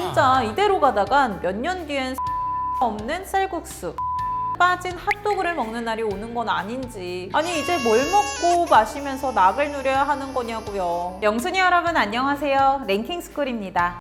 진짜 이대로 가다간 몇 년 뒤엔 없는 쌀국수. 빠진 핫도그를 먹는 날이 오는 건 아닌지. 아니 이제 뭘 먹고 마시면서 낙을 누려야 하는 거냐고요. 영순이 여러분 안녕하세요. 랭킹스쿨입니다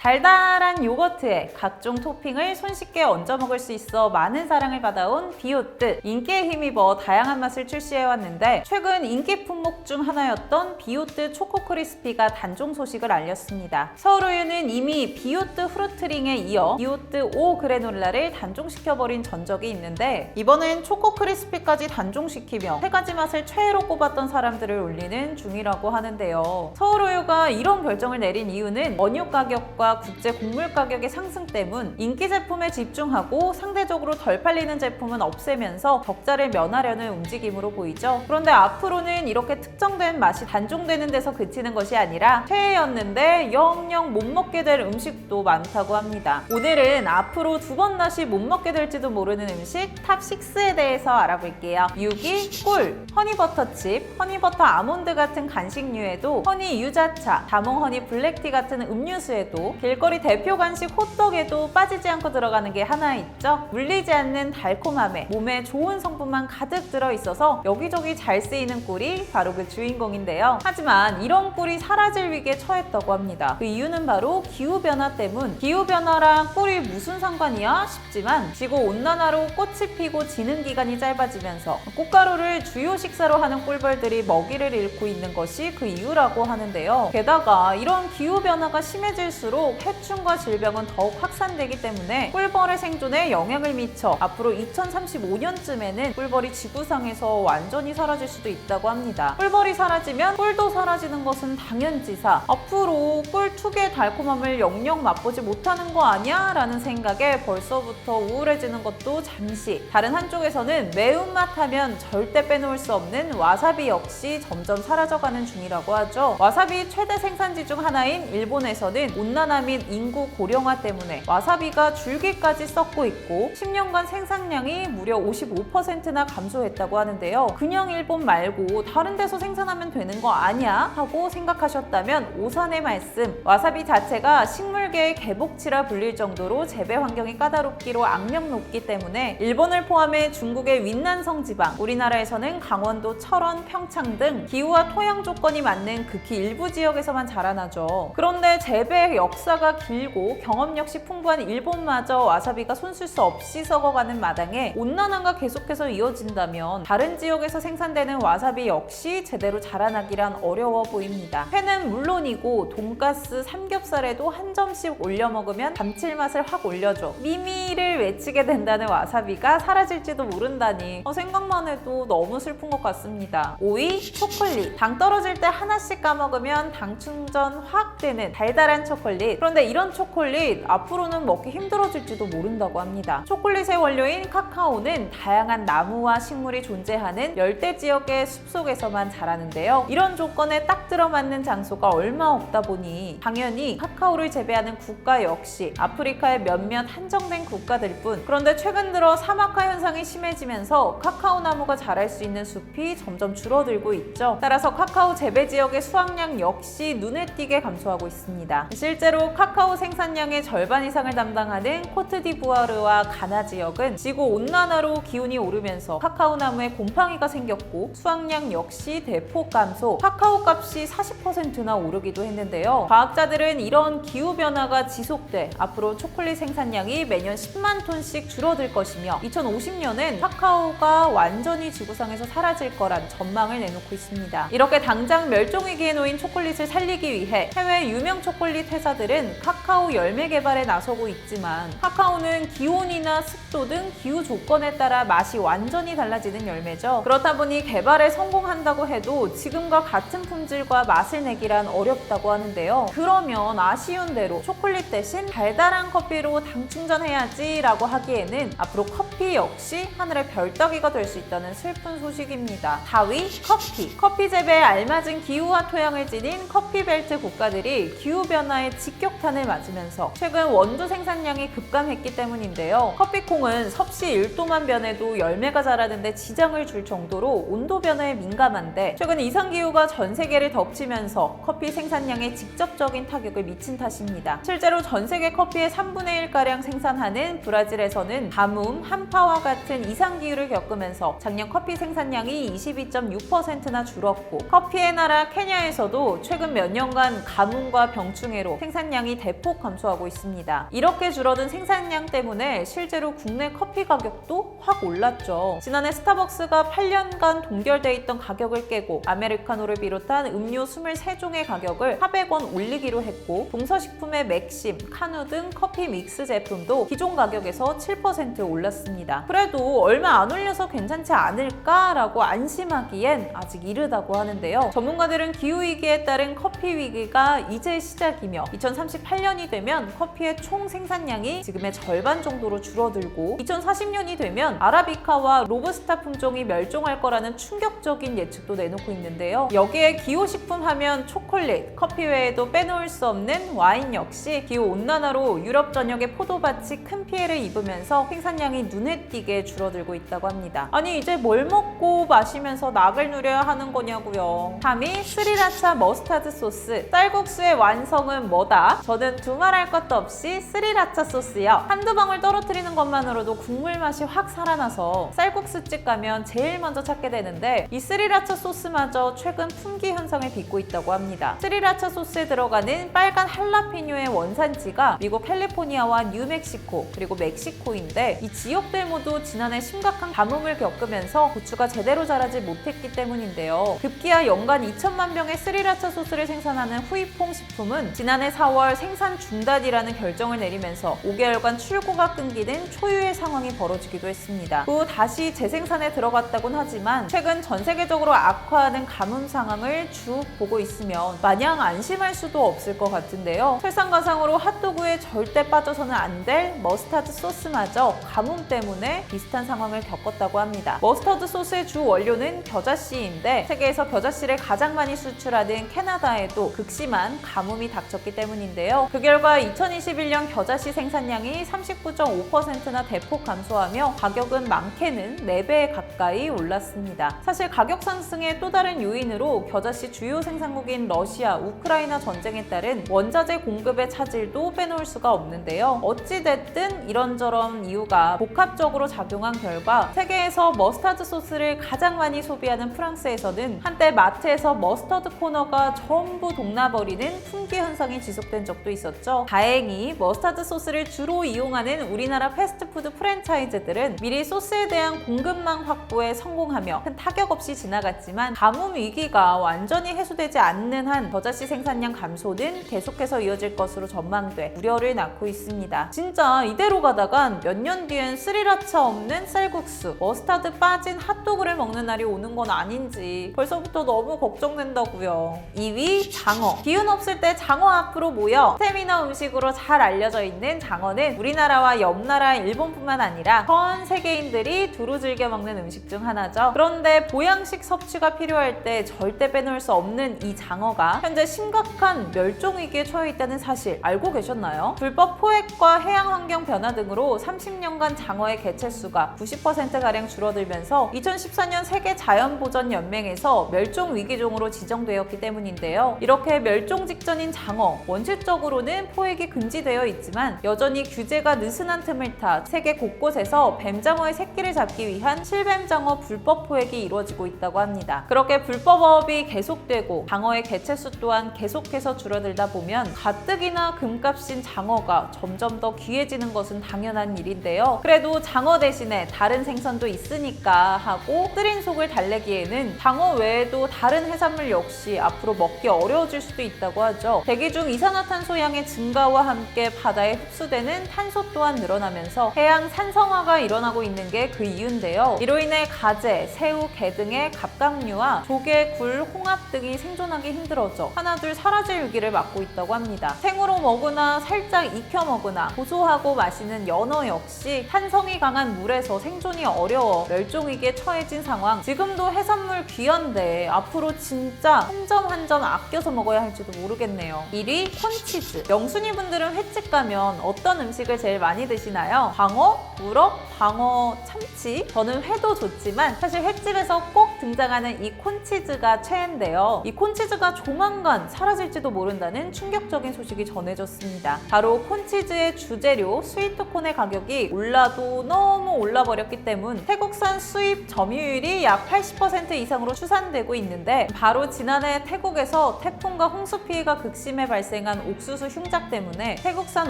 달달한 요거트에 각종 토핑을 손쉽게 얹어 먹을 수 있어 많은 사랑을 받아온 비오트 인기에 힘입어 다양한 맛을 출시해왔는데 최근 인기 품목 중 하나였던 비오트 초코 크리스피가 단종 소식을 알렸습니다. 서울우유는 이미 비오트 프루트링에 이어 비오트 오 그래놀라를 단종시켜버린 전적이 있는데 이번엔 초코 크리스피까지 단종시키며 세 가지 맛을 최애로 꼽았던 사람들을 올리는 중이라고 하는데요. 서울우유가 이런 결정을 내린 이유는 원유 가격과 국제 곡물 가격의 상승 때문 인기 제품에 집중하고 상대적으로 덜 팔리는 제품은 없애면서 적자를 면하려는 움직임으로 보이죠. 그런데 앞으로는 이렇게 특정된 맛이 단종되는 데서 그치는 것이 아니라 최애였는데 영영 못 먹게 될 음식도 많다고 합니다. 오늘은 앞으로 두 번 다시 못 먹게 될지도 모르는 음식 탑 6에 대해서 알아볼게요. 6위 꿀, 허니버터칩, 허니버터 아몬드 같은 간식류에도 허니 유자차, 다몽 허니 블랙티 같은 음료수에도 길거리 대표 간식 호떡에도 빠지지 않고 들어가는 게 하나 있죠. 물리지 않는 달콤함에 몸에 좋은 성분만 가득 들어 있어서 여기저기 잘 쓰이는 꿀이 바로 그 주인공인데요. 하지만 이런 꿀이 사라질 위기에 처했다고 합니다. 그 이유는 바로 기후 변화 때문. 기후 변화랑 꿀이 무슨 상관이야 싶지만 지구 온난화로 꽃이 피고 지는 기간이 짧아지면서 꽃가루를 주요 식사로 하는 꿀벌들이 먹이를 잃고 있는 것이 그 이유라고 하는데요. 게다가 이런 기후 변화가 심해질수록 해충과 질병은 더욱 확산되기 때문에 꿀벌의 생존에 영향을 미쳐 앞으로 2035년쯤에는 꿀벌이 지구상에서 완전히 사라질 수도 있다고 합니다. 꿀벌이 사라지면 꿀도 사라지는 것은 당연지사. 앞으로 꿀 특유의 달콤함을 영영 맛보지 못하는 거 아니야? 라는 생각에 벌써부터 우울해지는 것도 잠시. 다른 한쪽에서는 매운맛 하면 절대 빼놓을 수 없는 와사비 역시 점점 사라져가는 중이라고 하죠. 와사비 최대 생산지 중 하나인 일본에서는 온난화 및 인구 고령화 때문에 와사비가 줄기까지 썩고 있고 10년간 생산량이 무려 55%나 감소했다고 하는데요. 그냥 일본 말고 다른 데서 생산하면 되는 거 아니야? 하고 생각하셨다면 오산의 말씀. 와사비 자체가 식물계의 개복치라 불릴 정도로 재배 환경이 까다롭기로 악명 높기 때문에 일본을 포함해 중국의 윈난성 지방, 우리나라에서는 강원도, 철원, 평창 등 기후와 토양 조건이 맞는 극히 일부 지역에서만 자라나죠. 그런데 재배의 역사 가 길고 경험 역시 풍부한 일본마저 와사비가 손쓸 수 없이 썩어가는 마당에 온난화가 계속해서 이어진다면 다른 지역에서 생산되는 와사비 역시 제대로 자라나기란 어려워 보입니다. 회는 물론이고 돈가스, 삼겹살에도 한 점씩 올려 먹으면 감칠맛을 확 올려줘. 미미를 외치게 된다는 와사비가 사라질지도 모른다니 어, 생각만 해도 너무 슬픈 것 같습니다. 5위 초콜릿. 당 떨어질 때 하나씩 까먹으면 당 충전 확 되는 달달한 초콜릿. 그런데 이런 초콜릿 앞으로는 먹기 힘들어질지도 모른다고 합니다. 초콜릿의 원료인 카카오는 다양한 나무와 식물이 존재하는 열대 지역의 숲속에서만 자라는데요. 이런 조건에 딱 들어맞는 장소가 얼마 없다 보니 당연히 카카오를 재배하는 국가 역시 아프리카의 몇몇 한정된 국가들 뿐. 그런데 최근 들어 사막화 현상이 심해지면서 카카오 나무가 자랄 수 있는 숲이 점점 줄어들고 있죠. 따라서 카카오 재배 지역의 수확량 역시 눈에 띄게 감소하고 있습니다. 실제로 카카오 생산량의 절반 이상을 담당하는 코트디부아르와 가나 지역은 지구 온난화로 기온이 오르면서 카카오 나무에 곰팡이가 생겼고 수확량 역시 대폭 감소, 카카오 값이 40%나 오르기도 했는데요. 과학자들은 이런 기후 변화가 지속돼 앞으로 초콜릿 생산량이 매년 10만 톤씩 줄어들 것이며 2050년엔 카카오가 완전히 지구상에서 사라질 거란 전망을 내놓고 있습니다. 이렇게 당장 멸종 위기에 놓인 초콜릿을 살리기 위해 해외 유명 초콜릿 회사들은 카카오 열매 개발에 나서고 있지만 카카오는 기온이나 습도 등 기후 조건에 따라 맛이 완전히 달라지는 열매죠. 그렇다 보니 개발에 성공한다고 해도 지금과 같은 품질과 맛을 내기란 어렵다고 하는데요. 그러면 아쉬운 대로 초콜릿 대신 달달한 커피로 당 충전해야지 라고 하기에는 앞으로 커피 역시 하늘의 별따기가 될 수 있다는 슬픈 소식입니다. 4위 커피. 커피 재배에 알맞은 기후와 토양을 지닌 커피 벨트 국가들이 기후 변화에 직 직격탄을 맞 으면서 최근 원두 생산량이 급감했기 때문인데요. 커피콩은 섭씨 1도만 변해도 열매가 자라는데 지장을 줄 정도로 온도 변화에 민감한데 최근 이상기후가 전 세계를 덮치면서 커피 생산량에 직접적인 타격을 미친 탓입니다. 실제로 전 세계 커피의 3분의 1가량 생산하는 브라질에서는 가뭄, 한파와 같은 이상기후를 겪으면서 작년 커피 생산량이 22.6%나 줄었고 커피의 나라 케냐에서도 최근 몇 년간 가뭄과 병충해로 생산량이 대폭 감소하고 있습니다. 이렇게 줄어든 생산량 때문에 실제로 국내 커피 가격도 확 올랐죠. 지난해 스타벅스가 8년간 동결돼 있던 가격을 깨고 아메리카노를 비롯한 음료 23종의 가격을 400원 올리기로 했고 동서식품의 맥심, 카누 등 커피 믹스 제품도 기존 가격에서 7% 올랐습니다. 그래도 얼마 안 올려서 괜찮지 않을까라고 안심하기엔 아직 이르다고 하는데요. 전문가들은 기후 위기에 따른 커피 위기가 이제 시작이며 2038 년이 되면 커피의 총 생산량이 지금의 절반 정도로 줄어들고 2040년이 되면 아라비카와 로부스타 품종이 멸종할 거라는 충격적인 예측도 내놓고 있는데요. 여기에 기호식품 하면 초콜릿, 커피 외에도 빼놓을 수 없는 와인 역시 기후 온난화로 유럽 전역의 포도밭이 큰 피해를 입으면서 생산량이 눈에 띄게 줄어들고 있다고 합니다. 아니 이제 뭘 먹고 마시면서 낙을 누려야 하는 거냐고요. 3위 스리라차 머스타드 소스. 쌀국수의 완성은 뭐다? 저는 두말할 것도 없이 스리라차 소스요. 한두 방울 떨어뜨리는 것만으로도 국물 맛이 확 살아나서 쌀국수집 가면 제일 먼저 찾게 되는데 이 스리라차 소스마저 최근 품귀 현상을 빚고 있다고 합니다. 스리라차 소스에 들어가는 빨간 할라피뇨의 원산지가 미국 캘리포니아와 뉴멕시코 그리고 멕시코인데 이 지역들 모두 지난해 심각한 가뭄을 겪으면서 고추가 제대로 자라지 못했기 때문인데요. 급기야 연간 2천만 병의 스리라차 소스를 생산하는 후이퐁 식품은 지난해 4월 생산 중단이라는 결정을 내리면서 5개월간 출고가 끊기는 초유의 상황이 벌어지기도 했습니다. 후 다시 재생산에 들어갔다곤 하지만 최근 전 세계적으로 악화하는 가뭄 상황을 쭉 보고 있으면 마냥 안심할 수도 없을 것 같은데요. 설상가상으로 핫도그에 절대 빠져서는 안 될 머스타드 소스마저 가뭄 때문에 비슷한 상황을 겪었다고 합니다. 머스타드 소스의 주 원료는 겨자씨인데 세계에서 겨자씨를 가장 많이 수출하는 캐나다에도 극심한 가뭄이 닥쳤기 때문인데요. 그 결과 2021년 겨자씨 생산량이 39.5%나 대폭 감소하며 가격은 많게는 4배 가까이 올랐습니다. 사실 가격 상승의 또 다른 요인으로 겨자씨 주요 생산국인 러시아, 우크라이나 전쟁에 따른 원자재 공급의 차질도 빼놓을 수가 없는데요. 어찌됐든 이런저런 이유가 복합적으로 작용한 결과 세계에서 머스타드 소스를 가장 많이 소비하는 프랑스에서는 한때 마트에서 머스터드 코너가 전부 동나버리는 품귀 현상이 지속된 적도 있었 죠. 다행히 머스타드 소스를 주로 이용하는 우리나라 패스트푸드 프랜차이즈들은 미리 소스에 대한 공급망 확보에 성공하며 큰 타격 없이 지나갔지만 가뭄 위기가 완전히 해소되지 않는 한 겨자씨 생산량 감소는 계속해서 이어질 것으로 전망돼 우려를 낳고 있습니다. 진짜 이대로 가다간 몇 년 뒤엔 스리라차 없는 쌀국수, 머스타드 빠진 핫도그를 먹는 날이 오는 건 아닌지 벌써부터 너무 걱정된다고요. 2위 장어. 기운 없을 때 장어 앞으로 모여 스테미 너 음식으로 잘 알려져 있는 장어는 우리나라와 옆 나라 일본뿐만 아니라 전 세계인들이 두루 즐겨 먹는 음식 중 하나죠. 그런데 보양식 섭취가 필요할 때 절대 빼놓을 수 없는 이 장어가 현재 심각한 멸종 위기에 처해 있다는 사실 알고 계셨나요? 불법 포획과 해양 환경 변화 등으로 30년간 장어의 개체 수가 90%가량 줄어들면서 2014년 세계 자연보전 연맹에서 멸종 위기종으로 지정되었기 때문인데요. 이렇게 멸종 직전인 장어 원칙적으로는 포획이 금지되어 있지만 여전히 규제가 느슨한 틈을 타 세계 곳곳에서 뱀장어의 새끼를 잡기 위한 실뱀장어 불법 포획이 이루어지고 있다고 합니다. 그렇게 불법업이 계속되고 장어의 개체수 또한 계속해서 줄어들다 보면 가뜩이나 금값인 장어가 점점 더 귀해지는 것은 당연한 일인데요. 그래도 장어 대신에 다른 생선도 있으니까 하고 끓인 속을 달래기에는 장어 외에도 다른 해산물 역시 앞으로 먹기 어려워질 수도 있다고 하죠. 대기 중 이산화탄소 양의 증가와 함께 바다에 흡수되는 탄소 또한 늘어나면서 해양 산성화가 일어나고 있는 게 그 이유인데요. 이로 인해 가재, 새우, 게 등의 갑각류와 조개, 굴, 홍합 등이 생존하기 힘들어져 하나둘 사라질 위기를 맞고 있다고 합니다. 생으로 먹으나 살짝 익혀 먹으나 고소하고 맛있는 연어 역시 탄성이 강한 물에서 생존이 어려워 멸종 위기에 처해진 상황. 지금도 해산물 귀한데 앞으로 진짜 한 점 한 점 아껴서 먹어야 할지도 모르겠네요. 1위 콘치즈. 영순이 분들은 횟집 가면 어떤 음식을 제일 많이 드시나요? 방어, 우럭, 방어, 참치. 저는 회도 좋지만 사실 횟집에서 꼭 등장하는 이 콘치즈가 최애인데요. 이 콘치즈가 조만간 사라질지도 모른다는 충격적인 소식이 전해졌습니다. 바로 콘치즈의 주재료 스위트콘의 가격이 올라도 너무 올라버렸기 때문 태국산 수입 점유율이 약 80% 이상으로 추산되고 있는데 바로 지난해 태국에서 태풍과 홍수 피해가 극심해 발생한 옥수수 흉작 때문에 태국산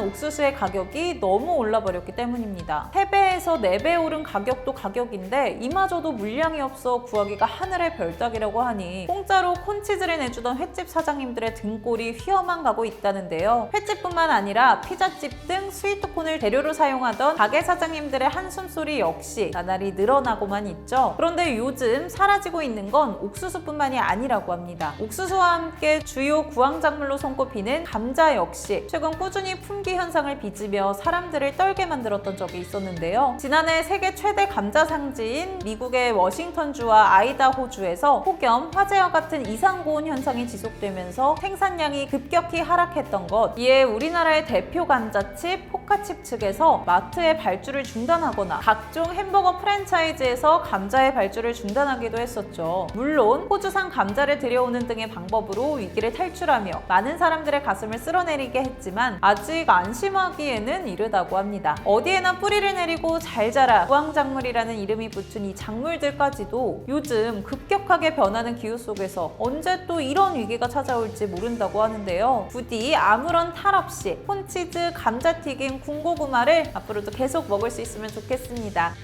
옥수수의 가격이 너무 올라버렸기 때문입니다. 3배에서 4배 오른 가격도 가격인데 이마저도 물량이 없어 구하기가 하늘의 별따기라고 하니 공짜로 콘치즈를 내주던 횟집 사장님들의 등골이 휘어만 가고 있다는데요. 횟집뿐만 아니라 피자집 등 스위트콘을 재료로 사용하던 가게 사장님들의 한숨소리 역시 나날이 늘어나고만 있죠. 그런데 요즘 사라지고 있는 건 옥수수뿐만이 아니라고 합니다. 옥수수와 함께 주요 구황작물로 손꼽히는 감자 역시 최근 꾸준히 품귀 현상을 빚으며 사람들을 떨게 만들었던 적이 있었는데요. 지난해 세계 최대 감자 상지인 미국의 워싱턴주와 아이다호주에서 폭염, 화재와 같은 이상 고온 현상이 지속되면서 생산량이 급격히 하락했던 것. 이에 우리나라의 대표 감자칩 포카칩 측에서 마트의 발주를 중단하거나 각종 햄버거 프랜차이즈에서 감자의 발주를 중단하기도 했었죠. 물론 호주산 감자를 들여오는 등의 방법으로 위기를 탈출하며 많은 사람들의 가슴을 쓸어내리게 했지만 아직 안심하기에는 이르다고 합니다. 어디에나 뿌리를 내리고 잘 자라 구황작물이라는 이름이 붙은 이 작물들까지도 요즘 급격하게 변하는 기후 속에서 언제 또 이런 위기가 찾아올지 모른다고 하는데요. 부디 아무런 탈 없이 콘치즈, 감자튀김, 군고구마를 앞으로도 계속 먹을 수 있으면 좋겠습니다.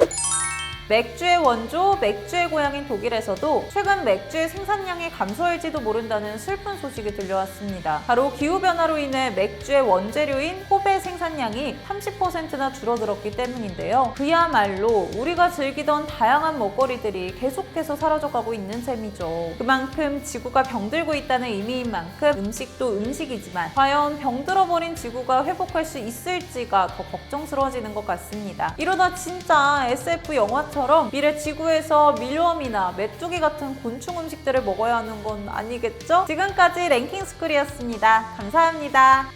맥주의 원조, 맥주의 고향인 독일에서도 최근 맥주의 생산량이 감소할지도 모른다는 슬픈 소식이 들려왔습니다. 바로 기후변화로 인해 맥주의 원재료인 호배 생산량이 30%나 줄어들었기 때문인데요. 그야말로 우리가 즐기던 다양한 먹거리들이 계속해서 사라져가고 있는 셈이죠. 그만큼 지구가 병들고 있다는 의미인 만큼 음식도 음식이지만 과연 병들어버린 지구가 회복할 수 있을지가 더 걱정스러워지는 것 같습니다. 이러다 진짜 SF 영화 처럼 미래 지구에서 밀웜이나 메뚜기 같은 곤충 음식들을 먹어야 하는 건 아니겠죠? 지금까지 랭킹 스쿨이었습니다. 감사합니다.